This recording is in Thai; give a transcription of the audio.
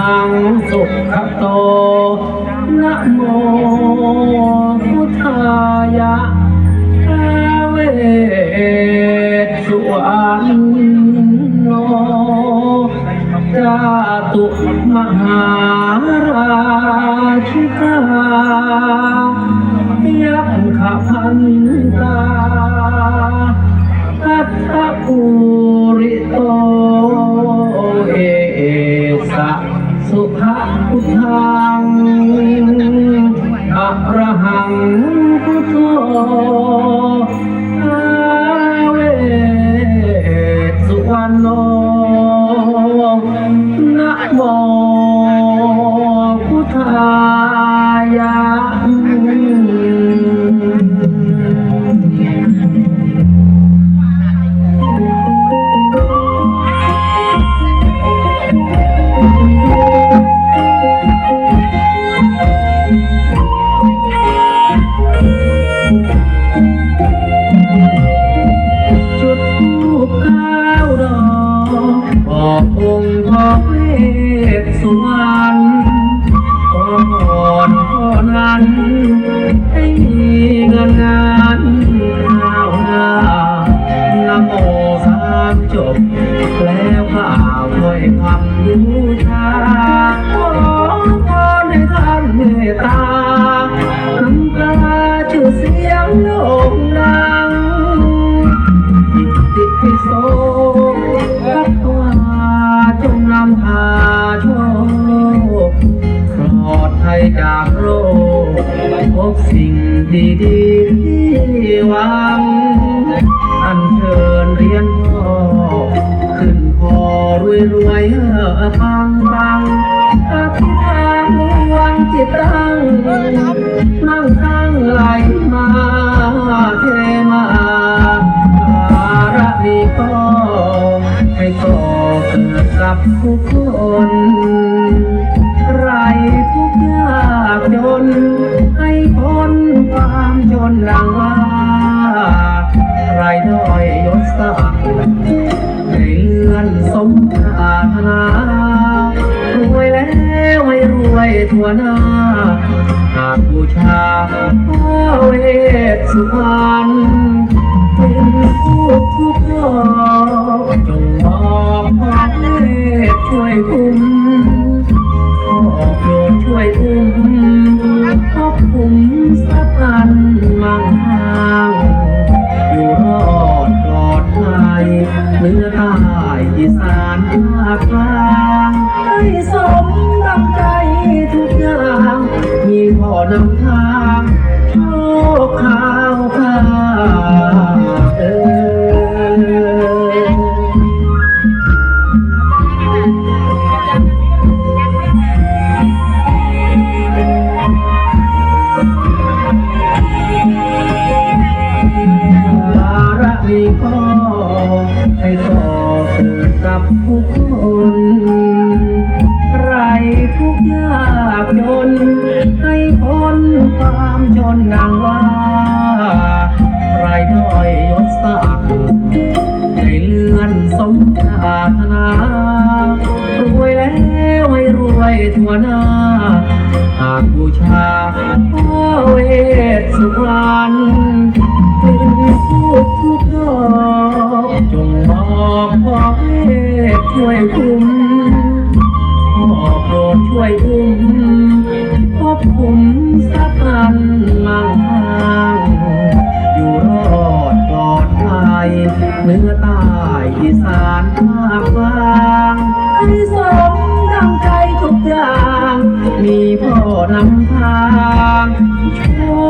หังสุขโตนะโมพุทธายะอาเวสุวรรณโนจาตุมหาราชิกายักขพันตาอัตตะู คำบูชาขอพรให้ท่านเมตตาน้ำตาชื่อเสียงโด่งดังอิติปิโสภะคะวาจงนำพาโชคปลอดภัยจากโรคพบสิ่งดีๆที่หวัง อันเชิญเรียนพ่อ รวยรวยเออปังปังอธิษฐานดวงจิตตั้งนั่งตั้งไหลมาเทมาอาระดีก็ให้ก่อเกิดกับทุกคนไรทุกข์ยากจน ให้พ้นความจนดังว่าไรด้อยยศศักดิ์ เงื่อนสมปรารถนารวยแล้วไม่รวยทั่วหน้า หากบูชาพระเวสสุวรรณ อีสานภาคกลาง ดกับผู้คนไรทุกยากจน ให้พ้นความจนดังว่าไรด้อยยศศักดิ์ให้เลื่อนสมปรารถนารวยแล้วให้รวยทั่วหน้า หากบูชาพระเวสสุวรรณ วยอุ้มพบผมสักอันมั่งทางอยู่รอดปลอดภัยเนื้อใต้อีสานภาคกลางให้สมดังใจทุกอย่าง มีพ่อนำทางโชคข้าว